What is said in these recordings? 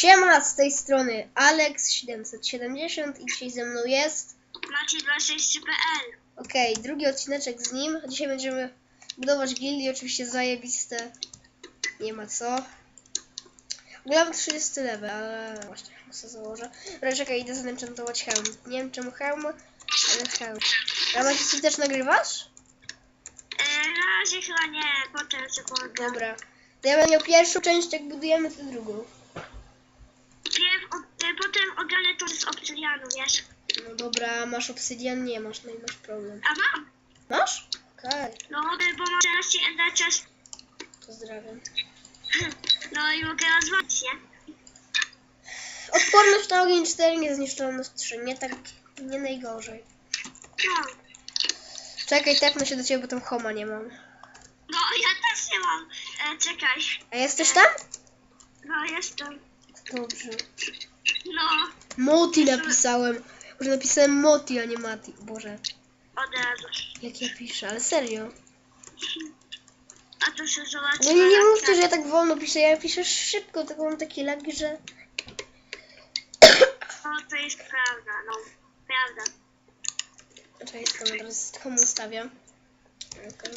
Siema, z tej strony Alex770 i dzisiaj ze mną jest... Macie 263.pl. Okej, drugi odcineczek z nim. Dzisiaj będziemy budować gildie, oczywiście zajebiste. Nie ma co. Mam 30 level, ale właśnie, muszę założę. Dobra, czekaj, idę zenchantować hełm. Nie wiem czemu hełm, ale hełm. A Maciej, ty też nagrywasz? E, na razie chyba nie, potem sekundę. Dobra. To ja będę miał pierwszą część, jak budujemy tę drugą. E, potem ogarnę to z obsydianu, wiesz? No dobra, masz obsydian? Nie masz, no i masz problem. A mam. Masz? Okej, No, e, bo mam 14 ender chest. pozdrawiam. No i mogę rozwalić, nie? Odporność na ogień 4, niezniszczalność 3. Nie tak, nie najgorzej. No. Czekaj, tepnę się do ciebie, bo tam homa nie mam. No, ja też nie mam. E, czekaj. A jesteś tam? No, jestem. Dobrze. No, Moti napisałem. Może napisałem Moti, a nie Mati. Boże, od razu. jak ja piszę, ale serio. A to się zobaczy. No nie, nie mówcie, że ja tak wolno piszę, ja piszę szybko, tylko mam takie lagi, że... No, to jest prawda, no. Prawda. Czekaj, skąd teraz komu ustawiam. Okej.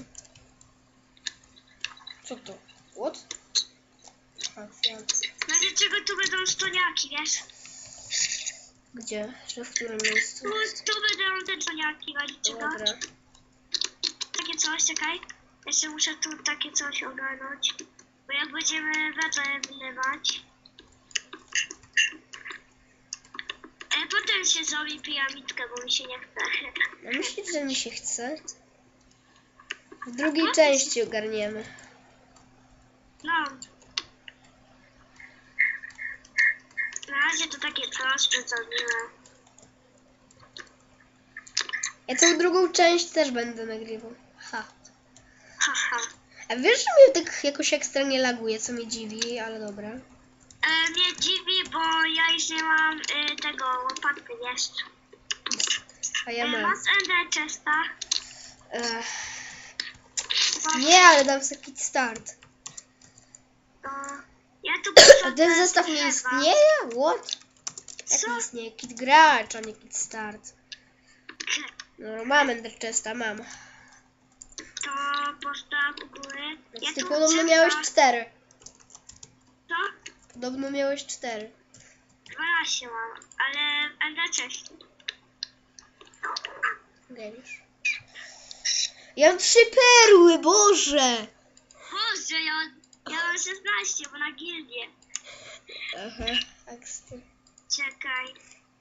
Co to? What? Ja- No dlaczego tu będą stoniaki, wiesz? Gdzie? Że w którym miejscu? Tu, tu będą te stoniaki, go? Dobra. takie coś, czekaj. Jeszcze muszę tu takie coś ogarnąć. Bo jak będziemy wodę wylewać. E, potem się zrobi piramidkę, bo mi się nie chce. No myślisz, że mi się chce? W drugiej części ogarniemy. No. Na razie to takie proste zrobiłem. Ja tą drugą część też będę nagrywał. Ha. Haha. A wiesz, że mnie tak jakoś ekstra nie laguje, co mnie dziwi, ale dobra. E, mnie dziwi, bo ja już nie mam e, tego łopatki, wiesz. A ja E, mam. masz ender chesta. Ech, Bo, nie, ale dam sobie kit start. to, ja tu A ten zestaw nie istnieje? What? Jak Co? nie istnieje? Kit gracz, a nie kit start. No, mam Ender Chesta, mam. To postaw u góry. Więc ty tu podobno miałeś cztery. Co? Podobno miałeś cztery. 12 mam, ale będę wcześniej. Geniusz. Ja mam trzy perły, Boże! Boże, ja, ja mam 16, bo na gildię. Aha, ekstra. Czekaj.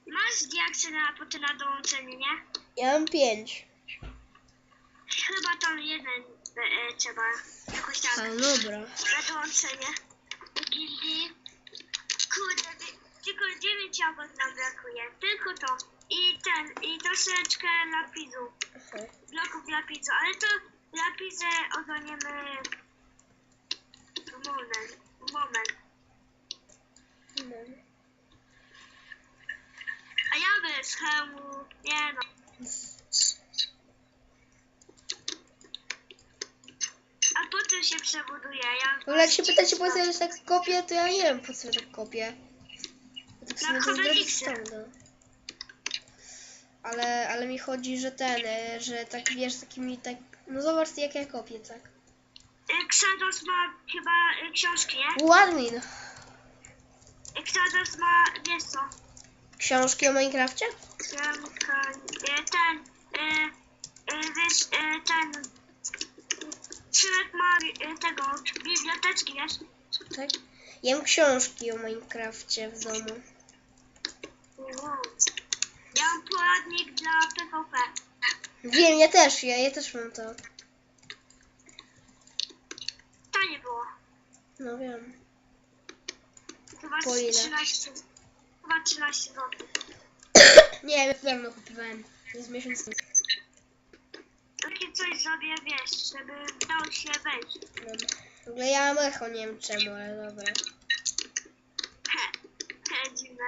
Masz diaksy na potem na dołączenie, nie? Ja mam pięć. Chyba tam jeden e, trzeba. Jakoś tak. A, dobra. Na dołączenie. Do gildii. Kurde, tylko 9 jabłek nam brakuje. Tylko to. I ten, i troszeczkę lapisu. Aha. bloków lapisu, ale to lapizę ogarniemy w moment. W moment. No. A ja bez hełmu, nie no. A potem się przebuduje, ja... W ogóle jak się pytacie, po co ja tak kopię, to ja nie wiem, po co ja tak kopię. Ja tak sobie to Codeliksie. zdrowie Ale, ale mi chodzi, że ten, e, że tak wiesz, takimi tak... No zobacz jak ja kopię, tak. Y, Xados ma chyba y, książki, nie? Ładmin. Y, Xados ma, wiesz co? Książki o Minecrafcie? Książka, ten, y, y, wiesz, y, ten... Szymek ma y, tego, biblioteczki, wiesz? Tak. Ja mam książki o Minecrafcie w domu. Ja mam poradnik dla PvP. Wiem, ja też, ja, ja też mam to. To nie było. No wiem. Chyba Po ile? 13. Chyba 13 zł. Nie, ja pewno kupowałem. Z miesiąc temu. Takie coś zrobię, wiesz, żeby dało się wejść. Dobra. W ogóle ja mam echo, nie wiem czemu, ale dobra. He, he, dziwne.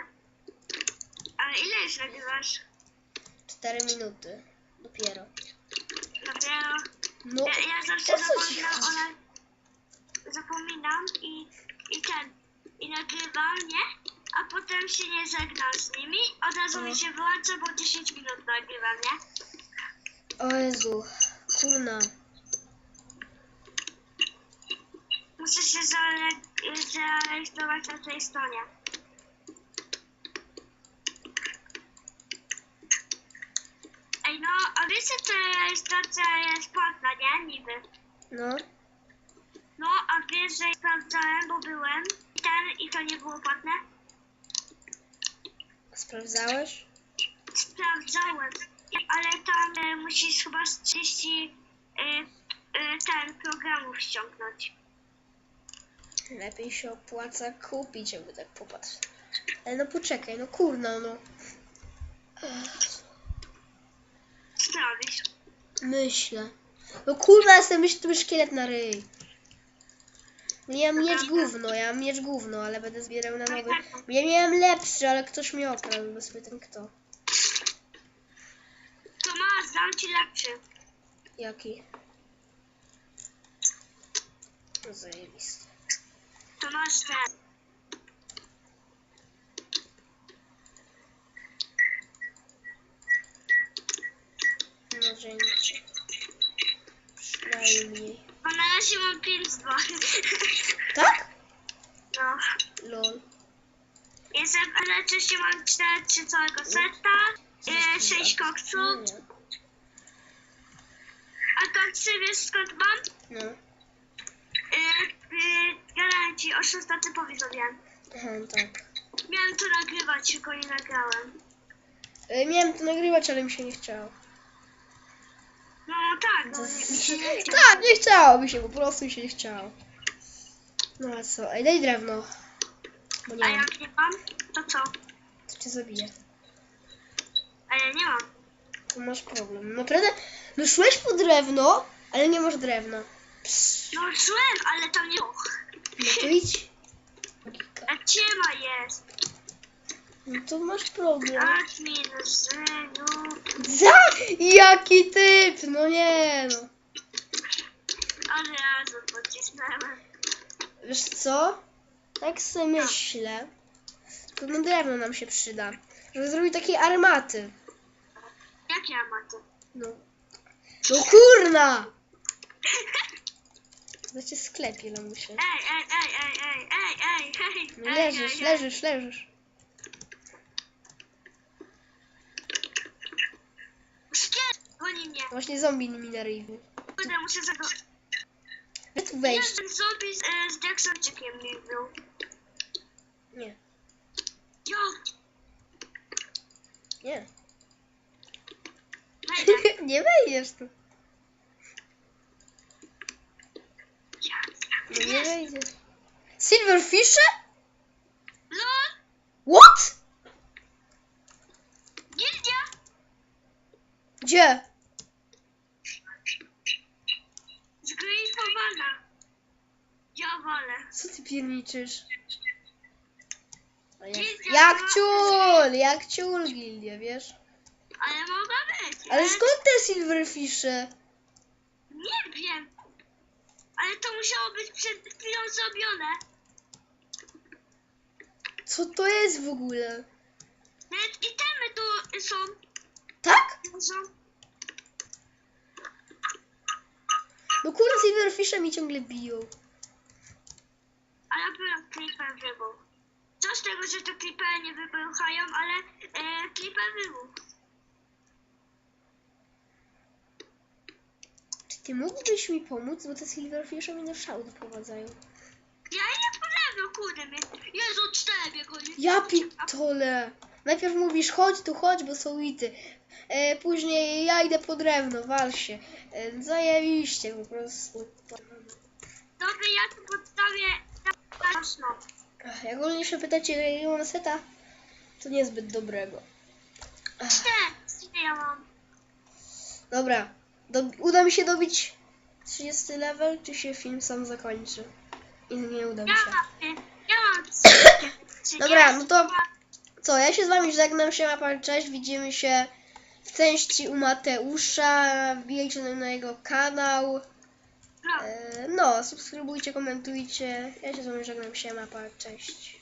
Ale ile już nagrywasz? 4 minuty. Dopiero. Dopiero. No, Ja, ja zawsze o co ci zapominam, chodzi? ona... Zapominam i, i ten... I nagrywam, nie? a potem się nie żegnam z nimi. Od razu mi się wyłącza, bo 10 minut nagrywam, nie? O Jezu, kurna. Muszę się zare- zarejestrować na tej stronie. Ej, no, a wiecie, że rejestracja jest płatna, nie? Niby. No, No, a wiesz, że sprawdzałem, bo byłem i ten i to nie było płatne? sprawdzałeś? Sprawdzałem, ale tam e, musisz chyba z 30 e, e, ten programów ściągnąć. Lepiej się opłaca kupić, jakby tak popatrz. Ale no poczekaj, no kurna, no. Sprawisz. Myślę. No kurwa, jestem myśl, to szkielet na ryj. No ja mam miecz gówno, ja mam miecz gówno, ale będę zbierał na nowy. Ja miałem lepszy, ale ktoś mnie okradł, bez pytań kto. Dam ci lepszy. Jaki? No zajebisty. To masz ten. No dzięki. Przynajmniej. Bo na razie mam 5 2. Tak? No. Lol. Jestem, ale oczywiście mam 4 3 całego seta, e, 6 No koksów, koksy wiesz skąd mam? No. E, e, gadałem ci, typowi zrobiłem. Aha, tak. Miałem to nagrywać, tylko nie nagrałem. E, Miałem to nagrywać, ale mi się nie chciało. No tak, no nie, mi się nie chciało. Tak, nie chciało mi się, po prostu mi się nie chciało. No a co? Ej, daj drewno. Bo nie A mam. jak nie mam, to co? To cię zabiję. A ja nie mam. To masz problem. Naprawdę? No szłeś po drewno, ale nie masz drewna. Psz, No szłem, ale tam nie było. no to idź. A ciema jest. No to masz problem. Minus zero. Za! Jaki typ! No nie no. Od razu pocisnąłem. Wiesz co? Tak sobie myślę. Tylko no drewno nam się przyda. Żeby zrobić takie armaty. Jakie amaty? No. No kurna! Znaczy sklepie lamusie. Ej, ej, ej, ej, ej, ej, ej, ej, No ej, leżysz, ej, ej. leżysz, leżysz. Szkielet goni mnie. Właśnie zombie mi na ryju. Kurde, muszę zago... Wy tu wejść. Jeden zombie z, e, z Jacksonczykiem mi był. Nie, Jo, nie. nie wejdziesz tu. No nie wejdziesz. Silverfishe? LOL, What? gildia. Gdzie? Zgrifowana. Ja wolę. Co ty pierniczysz? Jak, była- ciul, jak ciul gildia, wiesz? Ale mogła być. Ale skąd te silverfishe? Nie wiem. Ale to musiało być przed chwilą zrobione. Co to jest w ogóle? Nawet itemy tu są. Tak? są. No kurwa, silverfishe mi ciągle biją. A ja byłem klipem wybuch. Co z tego, że to klipery nie wybuchają, ale e, wybuchł. Czy ty mógłbyś mi pomóc, bo te silverfishe mnie do szału doprowadzają. Ja idę po lewo, kurde mnie. Jezu, cztery goni. Ja pitole. Najpierw mówisz chodź tu, chodź, bo są ity. E, później ja idę po drewno, wal się. E, zajebiście po prostu. Dobra, ja tu podstawię na mocno. Ach, Jak ogólnie się pytacie, jakiego mam seta, to niezbyt dobrego. Ile ja mam? dobra, do, uda mi się dobić 30 level, czy się film sam zakończy? I nie uda mi Ja się. mam, ja mam trzy- Dobra, no to- 30. Co, ja się z wami żegnam, się mapa, cześć, widzimy się w części u Mateusza, wbijajcie na jego kanał, No. e, no, subskrybujcie, komentujcie, ja się z wami żegnam, się mapa, cześć.